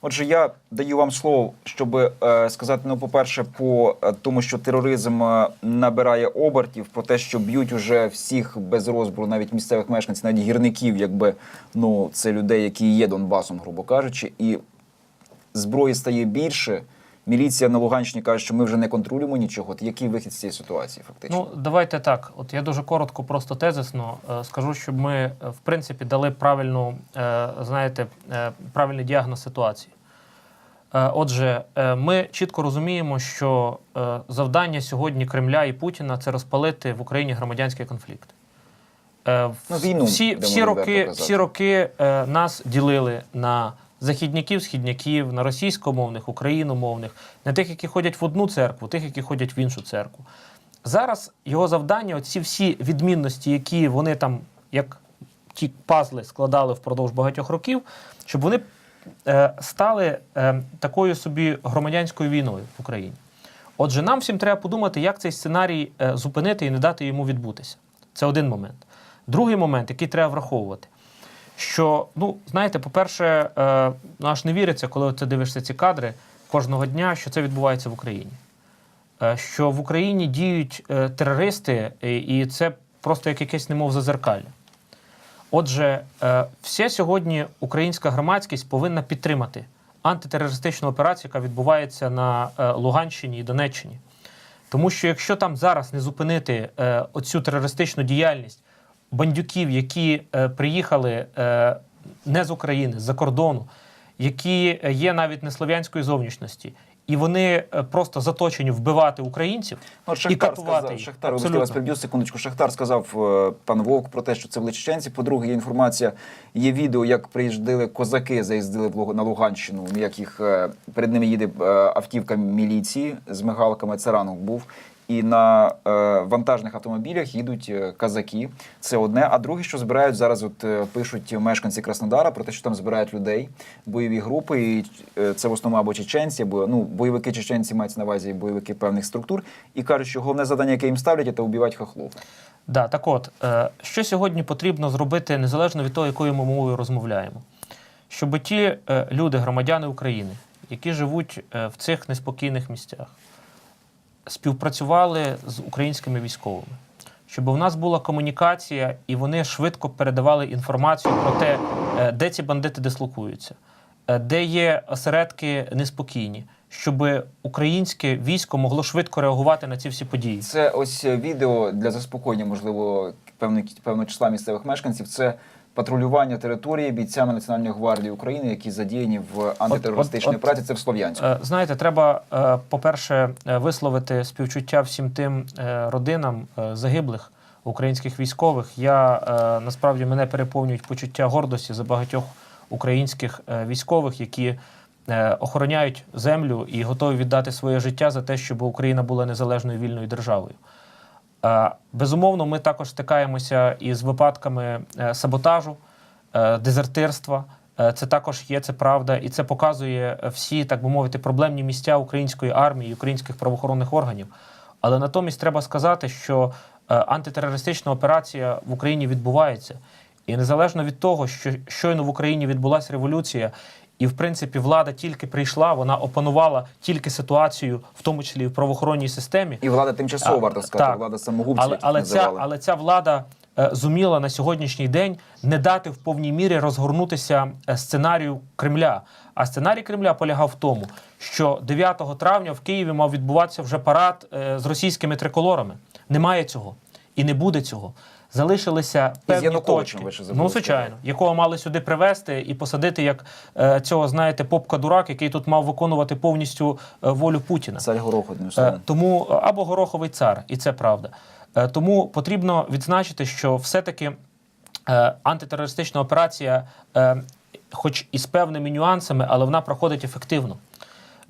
Отже, я даю вам слово, щоб е, сказати, ну, по-перше, по е, тому, що тероризм е, набирає обертів, про те, що б'ють уже всіх без розбору, навіть місцевих мешканців, навіть гірників, якби ну це людей, які є Донбасом, грубо кажучи, і зброї стає більше. Міліція на Луганщині каже, що ми вже не контролюємо нічого. От який вихід з цієї ситуації, фактично? Ну, давайте так. От я дуже коротко, просто тезисно е, скажу, щоб ми, е, в принципі, дали правильну, е, знаєте, правильний діагноз ситуації. Отже, ми чітко розуміємо, що завдання сьогодні Кремля і Путіна це розпалити в Україні громадянський конфлікт. Ну, війну, всі, всі роки, всі роки нас ділили на західняків, східняків, на російськомовних, україномовних, на тих, які ходять в одну церкву, тих, які ходять в іншу церкву. Зараз його завдання, оці всі відмінності, які вони там, як ті пазли, складали впродовж багатьох років, щоб вони е, стали е, такою собі громадянською війною в Україні. Отже, нам всім треба подумати, як цей сценарій е, зупинити і не дати йому відбутися. Це один момент. Другий момент, який треба враховувати, що, ну, знаєте, по-перше, е, ну, аж не віриться, коли ти дивишся ці кадри кожного дня, що це відбувається в Україні. Е, що в Україні діють е, терористи, і, і це просто як якесь немов зазеркалля. Отже, е, вся сьогодні українська громадськість повинна підтримати антитерористичну операцію, яка відбувається на е, Луганщині і Донеччині. Тому що якщо там зараз не зупинити е, оцю терористичну діяльність бандюків, які е, приїхали е, не з України, з-за кордону, які е, є навіть не слов'янської зовнішності, і вони просто заточені вбивати українців Ну, от і Шахтар катувати сказав, їх. Шахтар, я вас приб'ю секундочку. Шахтар сказав пан Вовк про те, що це були чеченці. По-друге, є інформація, є відео, як приїжджали козаки, заїздили в на Луганщину, як їх перед ними їде автівка міліції з мигалками. Це ранок був. І на е, вантажних автомобілях їдуть е, казаки. Це одне. А друге, що збирають зараз, от е, пишуть мешканці Краснодара про те, що там збирають людей, бойові групи. І е, це в основному або чеченці, або ну бойовики чеченці мають на увазі бойовики певних структур. І кажуть, що головне завдання, яке їм ставлять, це убивати хохлов. Да, так от, що сьогодні потрібно зробити незалежно від того, якою ми мовою розмовляємо? Щоб ті люди, громадяни України, які живуть в цих неспокійних місцях, співпрацювали з українськими військовими, щоб у нас була комунікація і вони швидко передавали інформацію про те, е, де ці бандити дислокуються, е, де є осередки неспокійні, щоб українське військо могло швидко реагувати на ці всі події. Це ось е, відео для заспокоєння, можливо, певного певного числа місцевих мешканців. Це патрулювання території бійцями Національної гвардії України, які задіяні в антитерористичній операції. Це в Слов'янську. Е, Знаєте, треба, е, по-перше, е, висловити співчуття всім тим родинам загиблих українських військових. Я е, насправді мене переповнюють почуття гордості за багатьох українських е, військових, які е, охороняють землю і готові віддати своє життя за те, щоб Україна була незалежною вільною державою. Е, Безумовно, ми також стикаємося із випадками е, саботажу, е, дезертирства. Це також є, це правда, і це показує всі, так би мовити, проблемні місця української армії, українських правоохоронних органів. Але натомість треба сказати, що антитерористична операція в Україні відбувається. І незалежно від того, що щойно в Україні відбулася революція, і в принципі влада тільки прийшла, вона опанувала тільки ситуацію, в тому числі і в правоохоронній системі. І влада тимчасова, варто сказати, так. влада самогубців. Але, але, ця, але ця влада е, зуміла на сьогоднішній день не дати в повній мірі розгорнутися е, сценарію Кремля. А сценарій Кремля полягав в тому, що 9 травня в Києві мав відбуватися вже парад е, з російськими триколорами. Немає цього і не буде цього. Залишилися певні точки. ви ще Ну, звичайно, якого мали сюди привезти і посадити як е, цього, знаєте, попка-дурак, який тут мав виконувати повністю е, волю Путіна. Царь Горох, одним Е. Тому або гороховий цар, і це правда. Е, Тому потрібно відзначити, що все-таки е, антитерористична операція, е, хоч і з певними нюансами, але вона проходить ефективно.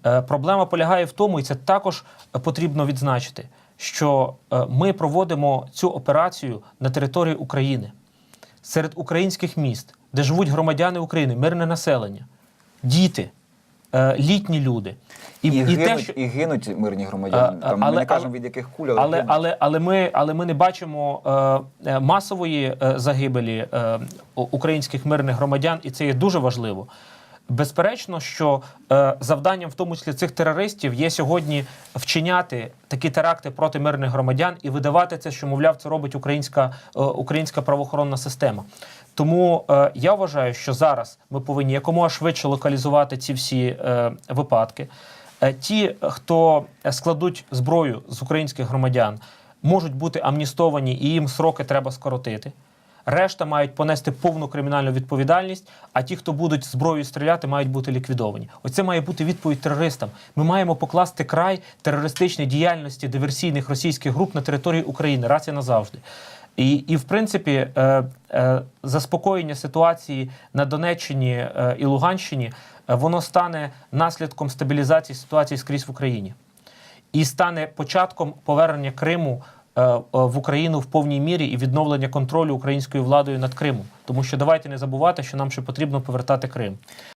Е, Проблема полягає в тому, і це також потрібно відзначити, що е, ми проводимо цю операцію на території України серед українських міст, де живуть громадяни України, мирне населення, діти, е, літні люди. І, і гинуть, те, що- і гинуть мирні громадяни. А, Там, ми не кажемо але- від яких куль, але, але, але, але, ми, але ми не бачимо е, е, масової е, загибелі е, українських мирних громадян, і це є дуже важливо. Безперечно, що е, завданням, в тому числі цих терористів, є сьогодні вчиняти такі теракти проти мирних громадян і видавати це, що мовляв, це робить українська, е, українська правоохоронна система. Тому е, я вважаю, що зараз ми повинні якомога швидше локалізувати ці всі е, випадки. Е, ті, хто складуть зброю з українських громадян, можуть бути амністовані, і їм сроки треба скоротити. Решта мають понести повну кримінальну відповідальність, а ті, хто будуть зброєю стріляти, мають бути ліквідовані. Оце має бути відповідь терористам. Ми маємо покласти край терористичній діяльності диверсійних російських груп на території України раз і назавжди. І, і в принципі, е, е, заспокоєння ситуації на Донеччині е, і Луганщині е, воно стане наслідком стабілізації ситуації скрізь в Україні і стане початком повернення Криму в Україну в повній мірі і відновлення контролю українською владою над Кримом. Тому що давайте не забувати, що нам ще потрібно повертати Крим.